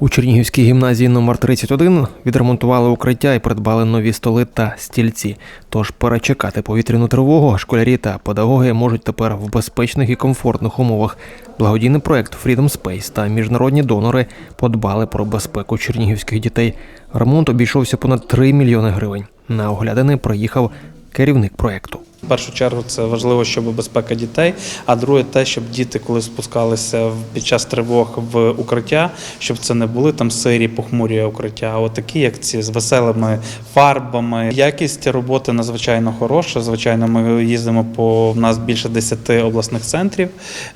У Чернігівській гімназії номер 31 відремонтували укриття і придбали нові столи та стільці. Тож перечекати повітряну тривогу школярі та педагоги можуть тепер в безпечних і комфортних умовах. Благодійний проект Freedom Space та міжнародні донори подбали про безпеку чернігівських дітей. Ремонт обійшовся понад 3 мільйони гривень. На оглядини приїхав керівник проекту. В першу чергу це важливо, щоб безпека дітей. А друге, те, щоб діти, коли спускалися в- під час тривог в укриття, щоб це не були там сирі, похмурі укриття, а от такі, як ці з веселими фарбами. Якість роботи надзвичайно хороша. Звичайно, ми їздимо по в нас більше 10 обласних центрів.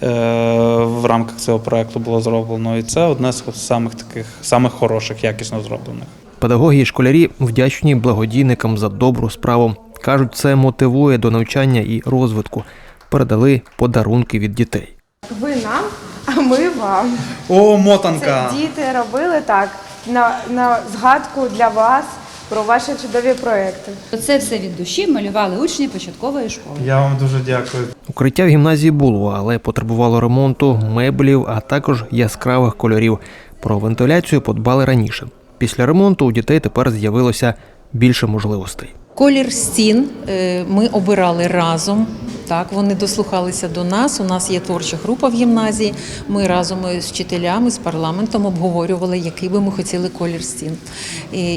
е, В рамках цього проекту було зроблено, і це одне з самих таких самих хороших, якісно зроблених. Педагоги і школярі вдячні благодійникам за добру справу. Кажуть, це мотивує до навчання і розвитку. Передали подарунки від дітей. Ви нам, а ми вам. О, Це мотанка! діти робили так на, на згадку для вас про ваші чудові проекти. Це все від душі малювали учні початкової школи. Я вам дуже дякую. Укриття в гімназії було, але потребувало ремонту, меблів, а також яскравих кольорів. Про вентиляцію подбали раніше. Після ремонту у дітей тепер з'явилося більше можливостей. Колір стін е, ми обирали разом. Так, вони дослухалися до нас. У нас є творча група в гімназії. Ми разом з вчителями, з парламентом обговорювали, який би ми хотіли колір стін.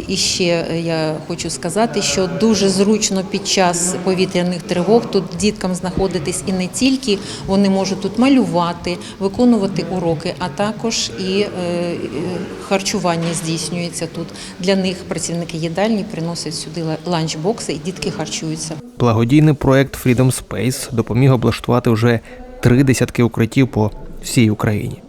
І, ще е, я хочу сказати, що дуже зручно під час повітряних тривог тут діткам знаходитись і не тільки вони можуть тут малювати, виконувати уроки, а також і е, харчування здійснюється тут. Для них працівники їдальні приносять сюди ла- ланчбокси, і дітки харчуються. Благодійний проект Freedom Space допоміг облаштувати вже три десятки укриттів по всій Україні.